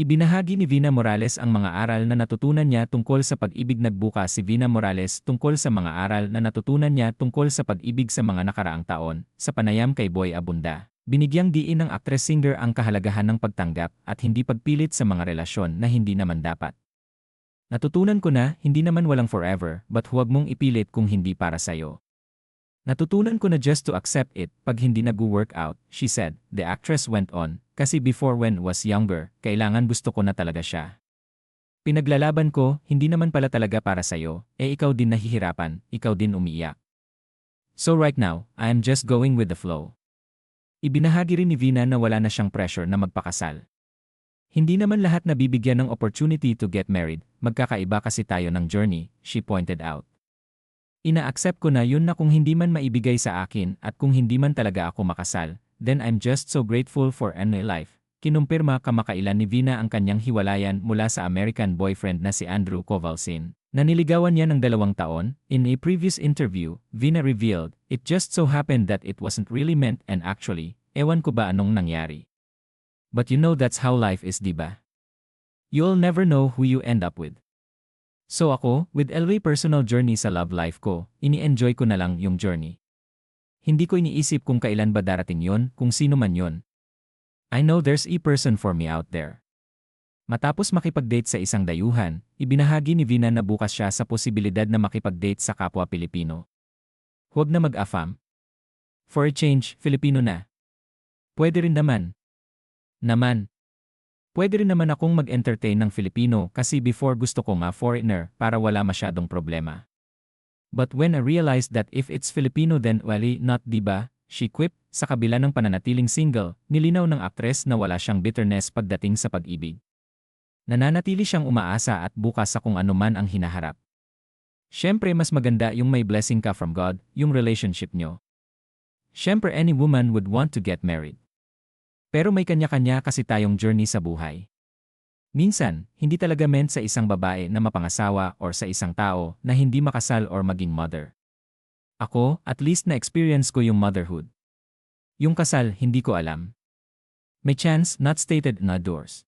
Ibinahagi ni Vina Morales ang mga aral na natutunan niya tungkol sa pag-ibig nagbuka si Vina Morales tungkol sa mga aral na natutunan niya tungkol sa pag-ibig sa mga nakaraang taon, sa panayam kay Boy Abunda. Binigyang diin ng actress-singer ang kahalagahan ng pagtanggap at hindi pagpilit sa mga relasyon na hindi naman dapat. Natutunan ko na, hindi naman walang forever, but huwag mong ipilit kung hindi para sa'yo. Natutunan ko na just to accept it pag hindi nag-work out, she said, the actress went on, kasi before when was younger, kailangan gusto ko na talaga siya. Pinaglalaban ko, hindi naman pala talaga para sa'yo, eh ikaw din nahihirapan, ikaw din umiiyak. So right now, I am just going with the flow. Ibinahagi rin ni Vina na wala na siyang pressure na magpakasal. Hindi naman lahat nabibigyan ng opportunity to get married, magkakaiba kasi tayo ng journey, she pointed out. Ina-accept ko na yun na kung hindi man maibigay sa akin at kung hindi man talaga ako makasal, then I'm just so grateful for any life. Kinumpirma kamakailan ni Vina ang kanyang hiwalayan mula sa American boyfriend na si Andrew Kovalsin. Naniligawan niya ng dalawang taon. In a previous interview, Vina revealed, it just so happened that it wasn't really meant and actually, ewan ko ba anong nangyari. But you know that's how life is diba? You'll never know who you end up with. So ako, with Elway personal journey sa love life ko, ini-enjoy ko na lang yung journey. Hindi ko iniisip kung kailan ba darating yon, kung sino man yon. I know there's a person for me out there. Matapos makipag-date sa isang dayuhan, ibinahagi ni Vina na bukas siya sa posibilidad na makipag-date sa kapwa Pilipino. Huwag na mag-afam. For a change, Filipino na. Pwede rin naman. Naman. Pwede rin naman akong mag-entertain ng Filipino kasi before gusto ko nga foreigner para wala masyadong problema. But when I realized that if it's Filipino then wali not diba, she quipped, sa kabila ng pananatiling single, nilinaw ng aktres na wala siyang bitterness pagdating sa pag-ibig. Nananatili siyang umaasa at bukas sa kung ano man ang hinaharap. Siyempre mas maganda yung may blessing ka from God, yung relationship nyo. Siyempre any woman would want to get married. Pero may kanya-kanya kasi tayong journey sa buhay. Minsan, hindi talaga meant sa isang babae na mapangasawa or sa isang tao na hindi makasal or maging mother. Ako, at least na-experience ko yung motherhood. Yung kasal, hindi ko alam. May chance not stated na doors.